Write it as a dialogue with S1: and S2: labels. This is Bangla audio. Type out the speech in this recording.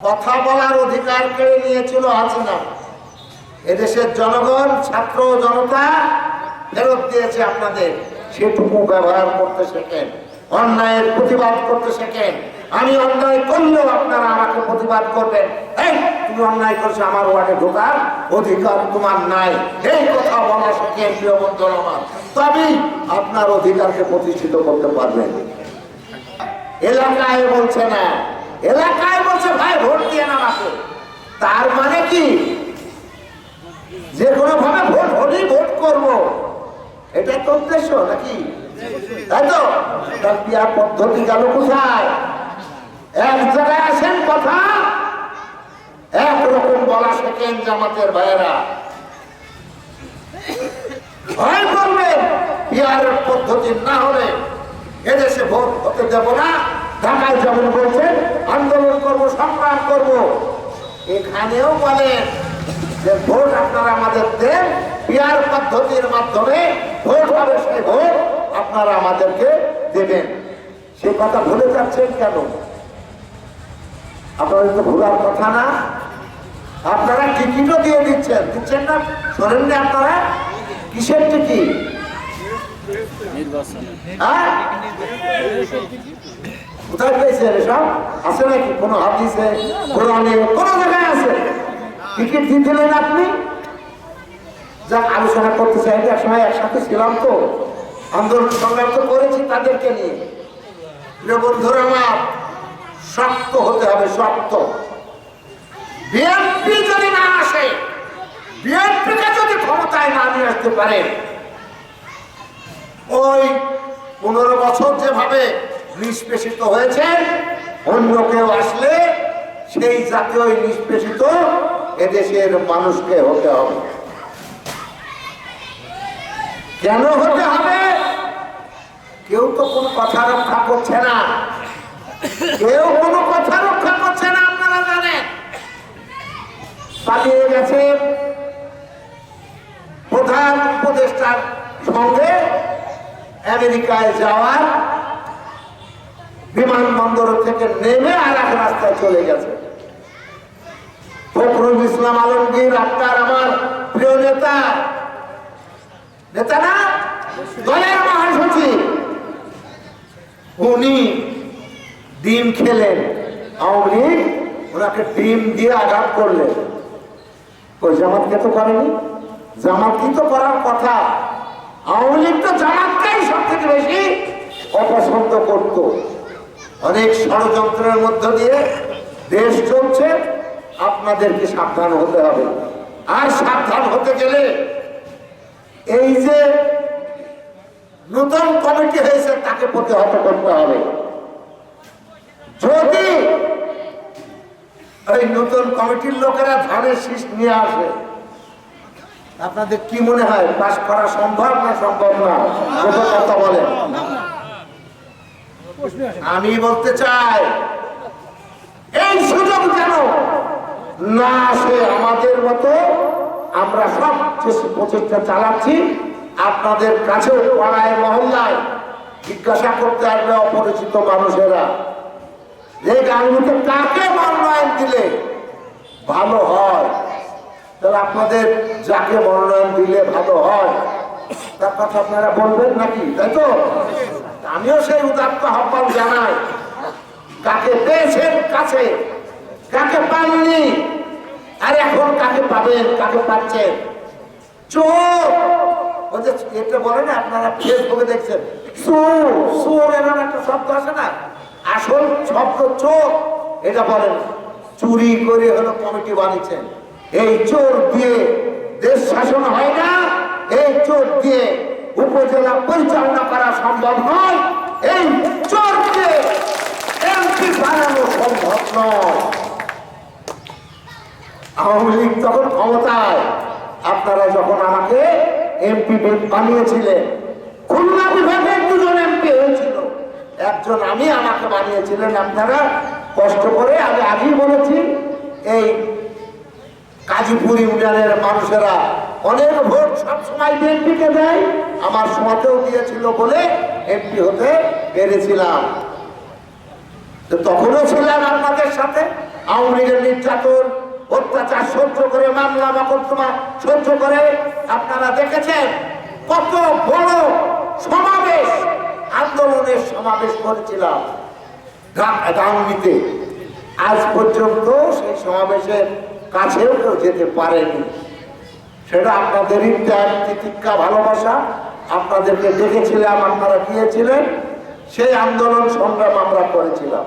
S1: কথা বলার অধিকার কেড়ে নিয়েছিল হাসিনা এদেশের জনগণ, ছাত্র জনতা ফেরত দিয়েছে আপনাদের। সেটুকু ব্যবহার করতে শেখেন, অন্যায়ের প্রতিবাদ করতে শেখেন। আমি অন্যায় করলেও আপনারা আমাকে প্রতিবাদ করবেন। এই, তুমি অন্যায় করছ, আমার ওয়ার্ডে ঢোকার অধিকার তোমার নাই। এই কথা বলা শেখেন, প্রিয় বন্ধু আমার। তবেই আপনার অধিকারকে প্রতিষ্ঠিত করতে পারবেন। এলাকায় বলছে না এলাকায় বলছে ভাই ভোট দিয়ে না আমাকে তার মানে কি? যে কোনো ভাবে ভোট হলেই ভোট করব। এটা তো উদ্দেশ্য নাকি? তাই তো? তার বিয়ার পদ্ধতি গেল কোথায়? এক জায়গায় আসেন কথা। একরকম বলা শেখেন জামাতের ভাইয়েরা। ভয় করবেন বিহারের পদ্ধতি না হলে এদেশে ভোট হতে দেব না। ঢাকায় যেমন বলছেন আন্দোলন করব সংগ্রাম করব এখানেও বলেন যে ভোট আপনারা আমাদের দেন বিহার পদ্ধতির মাধ্যমে ভোট হবে সেই ভোট আপনারা আমাদেরকে দেবেন। সে কথা ভুলে যাচ্ছেন কেন? আপনাদের তো ভুলার কথা না। আপনারা টিকিটও দিয়ে দিচ্ছেন। দিচ্ছেন না? শোনেননি আপনারা। কিসের টিকিট? হ্যাঁ? কোথায় পেয়েছেন এসব আছে নাকি? কোনো হাদিসে কোরআনে কোনো জায়গায় আছে? টিকিট দিয়েছিলেন আপনি? যা আলোচনা করতে চাই এক সময় একসাথে ছিলাম তো। আন্দোলন সংগ্রাম তো করেছি তাদেরকে নিয়ে। বন্ধুরা আমার, শক্ত হতে হবে, শক্ত। বিএনপি যদি না আসে, বিএনপিকে যদি ক্ষমতায় না নিয়ে আসতে পারে, ওই পনেরো বছর যেভাবে নিষ্পেষিত হয়েছে। অন্য কেউ আসলে সেই জাতীয় নিষ্পেষিত এদেশের মানুষকে হতে হবে। কেন হতে হবে? কেউ তো কোনো কথা রক্ষা করছে না। কেউ কোনো কথা রক্ষা করছে না, আপনারা জানেন। পালিয়ে গেছে প্রধান উপদেষ্টার সঙ্গে আমেরিকায় যাওয়ার বিমানবন্দর থেকে নেমে আর এক রাস্তায় চলে গেছে। ফখরুল ইসলাম আলমগীর আপনার আমার প্রিয় নেতা। নেতা না? দলের মহাসচিব। উনি ডিম খেলেন। আওয়ামী লীগ ওনাকে ডিম দিয়ে আঘাত করলেন। ওই জামাতকে তো করেনি? জামাতকে তো করার কথা। আওয়ামী লীগ তো জামাতকেই সব থেকে বেশি অপছন্দ করত। অনেক ষড়যন্ত্রের মধ্য দিয়ে দেশ চলছে, আপনাদেরকে সাবধান হতে হবে। আর সাবধান হতে গেলে এই যে নতুন কমিটি হয়েছে, তাকে প্রতিহত করতে হবে। যদি ওই নতুন কমিটির লোকেরা ধানের শীষ নিয়ে আসে, আপনাদের কি মনে হয় পাস করা সম্ভব না সম্ভব না? কথা বলেন। আমি বলতে চাই, এই সুযোগ যেন না আসে আমাদের মতো, আমরা সব চেষ্টা- প্রচেষ্টা চালাচ্ছি, আপনাদের কাছেও পাড়ায়, মহল্লায় জিজ্ঞাসা করতে আসবে অপরিচিত মানুষেরা। যে গানগুলোতে কাকে মনোনয়ন দিলে ভালো হয়, তাহলে আপনাদের যাকে মনোনয়ন দিলে ভালো হয়, তার কথা আপনারা বলবেন নাকি, তাই তো? আমিও সেই উদাত্ত আহ্বান জানাই। কাকে পেয়েছেন কাছে, কাকে পাননি, আর এখন কাকে পাবেন, কাকে পাচ্ছেন? চোর! আপনারা একটা শব্দ আছে না? আসল এটা বলেন। চুরি করে হলো কমিটি বানিয়েছেন। এই চোর দিয়ে শাসন হয় না, এই চোর দিয়ে উপজেলা পরিচালনা করা সম্ভব নয় এই চোর দিয়ে এমপি বানানো সম্ভব নয় আওয়ামী লীগ তখন ক্ষমতায় যখন আমাকে এমপি বানিয়েছিলেন। খুলনা বিভাগের দুজন এমপি হয়েছিল। একজন আমি, আমাকে বানিয়েছিলেন। আপনারা কষ্ট করে আমি আগেই বলেছি, এই কাজীপুর ইউনিয়নের মানুষেরা অনেক ভোট সবসময় বিএনপিকে দেয়, আমার সময়তেও দিয়েছিল বলে এমপি হতে পেরেছিলাম। তখনও ছিলাম আপনাদের সাথে। আওয়ামী লীগের নির্যাতন অত্যাচার সহ্য করে, মামলা মকদ্দমা সহ্য করে। আপনারা দেখেছেন কত বড় সমাবেশ, আন্দোলনের সমাবেশ করেছিলাম গাঙ্গিতে আজ পর্যন্ত সেই সমাবেশের কাছেও কেউ যেতে পারেনি। সেটা আপনাদেরই ত্যাগ তিতিক্ষা ভালোবাসা, আপনাদেরকে দেখেছিলাম, আপনারা গিয়েছিলেন, সেই আন্দোলন সংগ্রাম আমরা করেছিলাম।